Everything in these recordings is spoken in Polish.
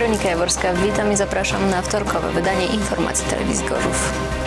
Weronika Jaworska, witam i zapraszam na wtorkowe wydanie informacji telewizji Gorzów.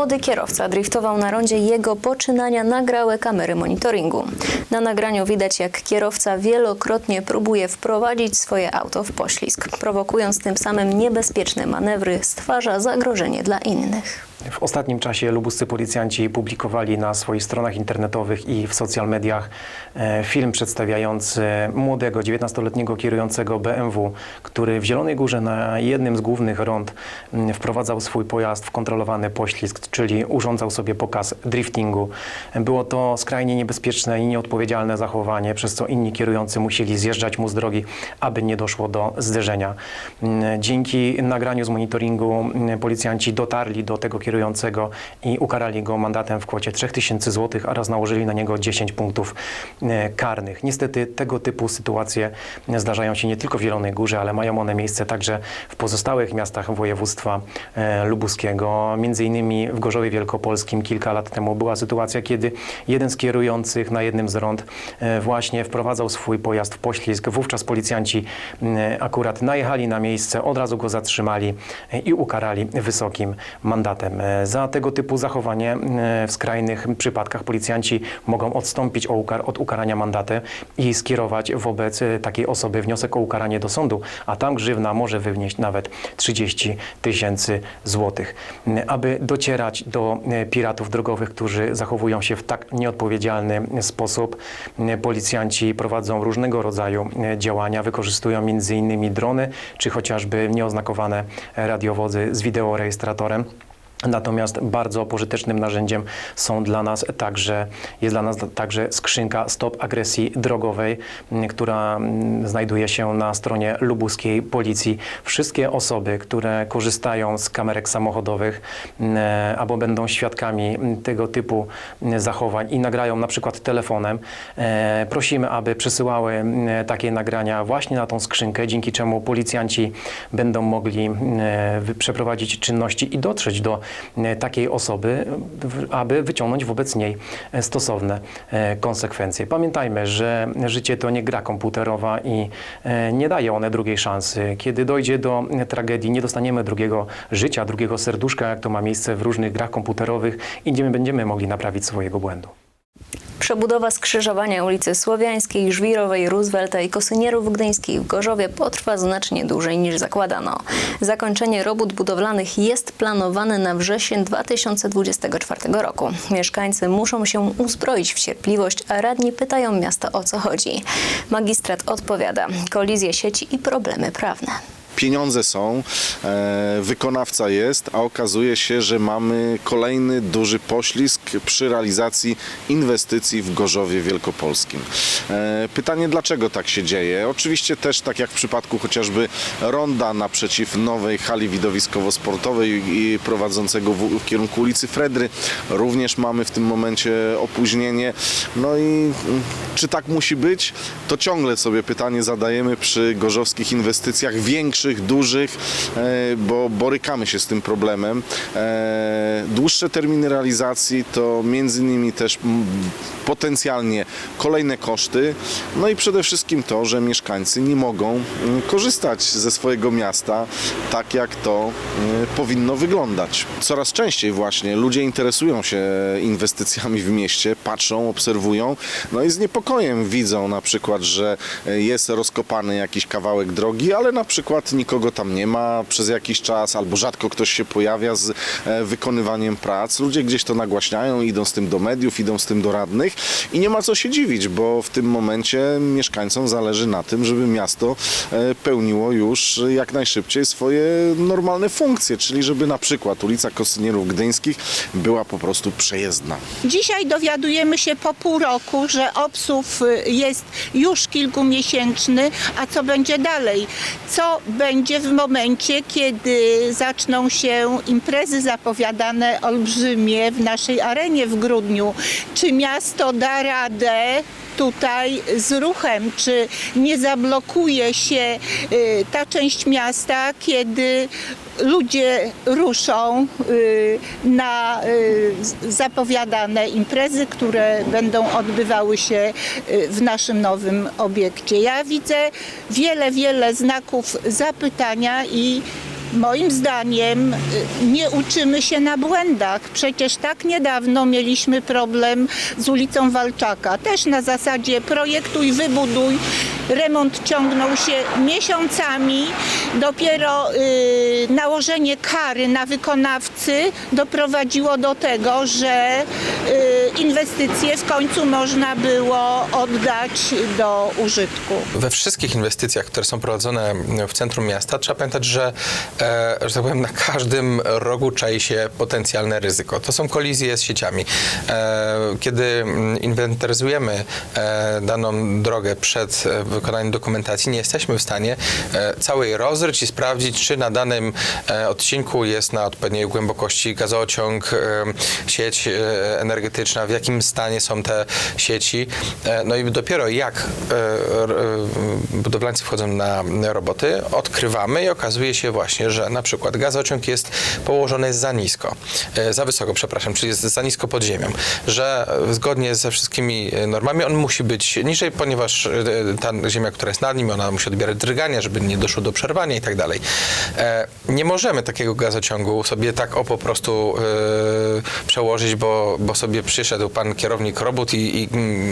Młody kierowca driftował na rondzie. Jego poczynania nagrały kamery monitoringu. Na nagraniu widać, jak kierowca wielokrotnie próbuje wprowadzić swoje auto w poślizg, prowokując tym samym niebezpieczne manewry, stwarza zagrożenie dla innych. W ostatnim czasie lubuscy policjanci publikowali na swoich stronach internetowych i w social mediach e, film przedstawiający młodego 19-letniego kierującego BMW, który w Zielonej Górze na jednym z głównych rond wprowadzał swój pojazd w kontrolowany poślizg, czyli urządzał sobie pokaz driftingu. Było to skrajnie niebezpieczne i nieodpowiedzialne zachowanie, przez co inni kierujący musieli zjeżdżać mu z drogi, aby nie doszło do zderzenia. Dzięki nagraniu z monitoringu policjanci dotarli do tego kierującego i ukarali go mandatem w kwocie 3000 zł oraz nałożyli na niego 10 punktów e, karnych. Niestety tego typu sytuacje zdarzają się nie tylko w Zielonej Górze, ale mają one miejsce także w pozostałych miastach województwa e, lubuskiego. Między innymi w Gorzowie Wielkopolskim kilka lat temu była sytuacja, kiedy jeden z kierujących na jednym z rond e, właśnie wprowadzał swój pojazd w poślizg. Wówczas policjanci akurat najechali na miejsce, od razu go zatrzymali i ukarali wysokim mandatem. E, Za tego typu zachowanie e, w skrajnych przypadkach policjanci mogą odstąpić od ukarania mandatem i skierować wobec e, takiej osoby wniosek o ukaranie do sądu, a tam grzywna może wynieść nawet 30 tysięcy złotych. Aby docierać do piratów drogowych, którzy zachowują się w tak nieodpowiedzialny sposób, policjanci prowadzą różnego rodzaju działania, wykorzystują m.in. drony, czy chociażby nieoznakowane radiowozy z wideorejestratorem. Natomiast bardzo pożytecznym narzędziem są dla nas także, jest dla nas także skrzynka Stop Agresji Drogowej, która znajduje się na stronie lubuskiej policji. Wszystkie osoby, które korzystają z kamerek samochodowych albo będą świadkami tego typu zachowań i nagrają na przykład telefonem, e, prosimy, aby przesyłały takie nagrania właśnie na tą skrzynkę, dzięki czemu policjanci będą mogli e, przeprowadzić czynności i dotrzeć do takiej osoby, aby wyciągnąć wobec niej e, stosowne e, konsekwencje. Pamiętajmy, że życie to nie gra komputerowa i e, nie daje one drugiej szansy. Kiedy dojdzie do e, tragedii, nie dostaniemy drugiego życia, drugiego serduszka, jak to ma miejsce w różnych grach komputerowych i nie będziemy mogli naprawić swojego błędu. Przebudowa skrzyżowania ulicy Słowiańskiej, Żwirowej, Roosevelta i Kosynierów Gdyńskich w Gorzowie potrwa znacznie dłużej niż zakładano. Zakończenie robót budowlanych jest planowane na wrzesień 2024 roku. Mieszkańcy muszą się uzbroić w cierpliwość, a radni pytają miasto o co chodzi. Magistrat odpowiada, kolizje sieci i problemy prawne. Pieniądze są, e, wykonawca jest, a okazuje się, że mamy kolejny duży poślizg przy realizacji inwestycji w Gorzowie Wielkopolskim. E, pytanie, dlaczego tak się dzieje? Oczywiście też, tak jak w przypadku chociażby ronda naprzeciw nowej hali widowiskowo-sportowej i prowadzącego w, kierunku ulicy Fredry, również mamy w tym momencie opóźnienie. No i mm, czy tak musi być? To ciągle sobie pytanie zadajemy przy gorzowskich inwestycjach większych, dużych, e, bo borykamy się z tym problemem. E, Dłuższe terminy realizacji to między innymi też potencjalnie kolejne koszty, no i przede wszystkim to, że mieszkańcy nie mogą korzystać ze swojego miasta tak, jak to powinno wyglądać. Coraz częściej właśnie ludzie interesują się inwestycjami w mieście, patrzą, obserwują, no i z niepokojem widzą na przykład, że jest rozkopany jakiś kawałek drogi, ale na przykład nikogo tam nie ma przez jakiś czas, albo rzadko ktoś się pojawia z e, wykonywaniem prac. Ludzie gdzieś to nagłaśniają, idą z tym do mediów, idą z tym do radnych i nie ma co się dziwić, bo w tym momencie mieszkańcom zależy na tym, żeby miasto e, pełniło już jak najszybciej swoje normalne funkcje, czyli żeby na przykład ulica Kosynierów Gdyńskich była po prostu przejezdna. Dzisiaj dowiadujemy się po pół roku, że obsług y, jest już kilkumiesięczny, a co będzie dalej? Co będzie w momencie, kiedy zaczną się imprezy zapowiadane olbrzymie w naszej arenie w grudniu? Czy miasto da radę tutaj z ruchem, czy nie zablokuje się y, ta część miasta, kiedy ludzie ruszą y, na y, zapowiadane imprezy, które będą odbywały się w naszym nowym obiekcie. Ja widzę wiele, wiele znaków zapytania i Moim zdaniem y, nie uczymy się na błędach. Przecież tak niedawno mieliśmy problem z ulicą Walczaka. Też na zasadzie projektuj, wybuduj. Remont ciągnął się miesiącami. Dopiero y, nałożenie kary na wykonawcy doprowadziło do tego, że y, inwestycje w końcu można było oddać do użytku. We wszystkich inwestycjach, które są prowadzone w centrum miasta, trzeba pamiętać, że, e, że tak powiem, na każdym rogu czai się potencjalne ryzyko. To są kolizje z sieciami. E, kiedy mm, inwentaryzujemy e, daną drogę przed e, wykonaniem dokumentacji, nie jesteśmy w stanie e, całej rozryć i sprawdzić, czy na danym e, odcinku jest na odpowiedniej głębokości gazociąg, e, sieć energetyczna, w jakim stanie są te sieci. No i dopiero jak budowlańcy wchodzą na roboty, odkrywamy i okazuje się właśnie, że na przykład gazociąg jest położony za nisko, za wysoko, przepraszam, czyli jest za nisko pod ziemią, że zgodnie ze wszystkimi normami on musi być niżej, ponieważ ta ziemia, która jest nad nim, ona musi odbierać drgania, żeby nie doszło do przerwania i tak dalej. E, Nie możemy takiego gazociągu sobie tak o po prostu e, przełożyć, bo, bo sobie przyszedł pan kierownik robót i, i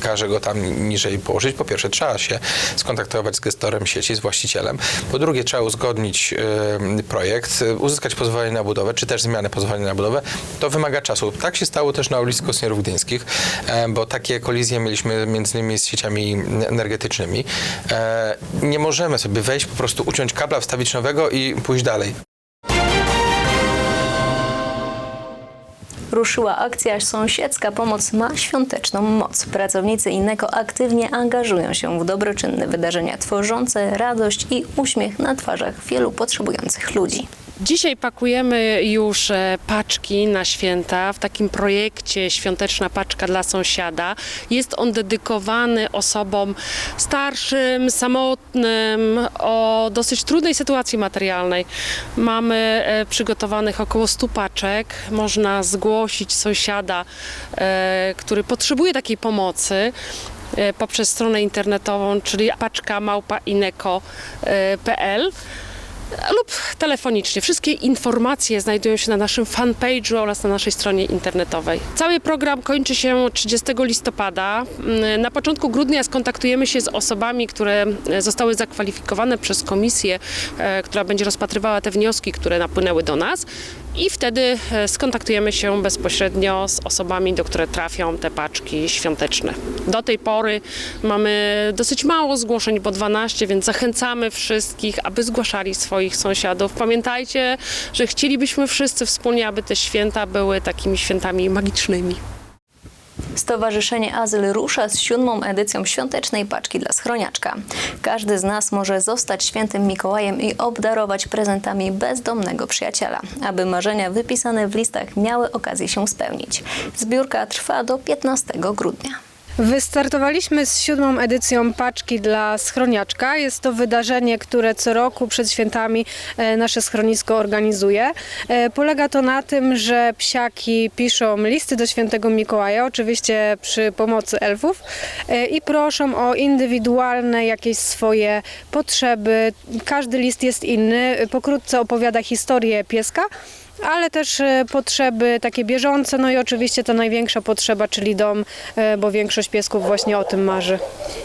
każe go tam niżej położyć. Po pierwsze, trzeba się skontaktować z gestorem sieci, z właścicielem. Po drugie, trzeba uzgodnić e, projekt, uzyskać pozwolenie na budowę, czy też zmianę pozwolenia na budowę. To wymaga czasu. Tak się stało też na ulicy Kosnierów Gdyńskich, e, bo takie kolizje mieliśmy między innymi z sieciami energetycznymi. E, Nie możemy sobie wejść, po prostu uciąć kabla, wstawić nowego i pójść dalej. Ruszyła akcja Sąsiedzka Pomoc ma świąteczną moc. Pracownicy Innego aktywnie angażują się w dobroczynne wydarzenia tworzące radość i uśmiech na twarzach wielu potrzebujących ludzi. Dzisiaj pakujemy już e, paczki na święta w takim projekcie Świąteczna Paczka dla Sąsiada. Jest on dedykowany osobom starszym, samotnym, o dosyć trudnej sytuacji materialnej. Mamy e, przygotowanych około 100 paczek. Można zgłosić sąsiada, e, który potrzebuje takiej pomocy poprzez stronę internetową, czyli paczka małpaineko.pl lub telefonicznie. Wszystkie informacje znajdują się na naszym fanpage'u oraz na naszej stronie internetowej. Cały program kończy się 30 listopada. Mm, Na początku grudnia skontaktujemy się z osobami, które e, zostały zakwalifikowane przez komisję, e, która będzie rozpatrywała te wnioski, które napłynęły do nas. I wtedy e, skontaktujemy się bezpośrednio z osobami, do które trafią te paczki świąteczne. Do tej pory mamy dosyć mało zgłoszeń, bo 12, więc zachęcamy wszystkich, aby zgłaszali swoich sąsiadów. Pamiętajcie, że chcielibyśmy wszyscy wspólnie, aby te święta były takimi świętami magicznymi. Stowarzyszenie Azyl rusza z siódmą edycją świątecznej paczki dla schroniaczka. Każdy z nas może zostać świętym Mikołajem i obdarować prezentami bezdomnego przyjaciela, aby marzenia wypisane w listach miały okazję się spełnić. Zbiórka trwa do 15 grudnia. Wystartowaliśmy z siódmą edycją paczki dla schroniaczka. Jest to wydarzenie, które co roku przed świętami e, nasze schronisko organizuje. E, Polega to na tym, że psiaki piszą listy do świętego Mikołaja, oczywiście przy pomocy elfów, e, i proszą o indywidualne jakieś swoje potrzeby. Każdy list jest inny. Pokrótce opowiada historię pieska ale też e, potrzeby takie bieżące, no i oczywiście ta największa potrzeba, czyli dom, e, bo większość piesków właśnie o tym marzy.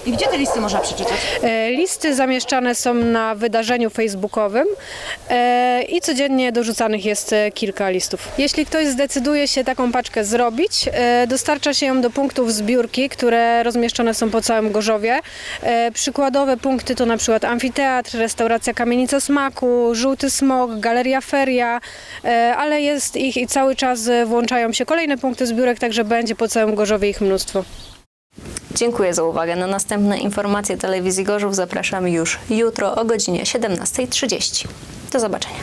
I gdzie te listy można przeczytać? E, Listy zamieszczane są na wydarzeniu facebookowym i codziennie dorzucanych jest kilka listów. Jeśli ktoś zdecyduje się taką paczkę zrobić, dostarcza się ją do punktów zbiórki, które rozmieszczone są po całym Gorzowie. Przykładowe punkty to na przykład amfiteatr, restauracja Kamienica Smaku, Żółty Smok, Galeria Feria, ale jest ich i cały czas e, włączają się kolejne punkty zbiórek, także będzie po całym Gorzowie ich mnóstwo. Dziękuję za uwagę. Na następne informacje telewizji Gorzów zapraszamy już jutro o godzinie 17.30. Do zobaczenia.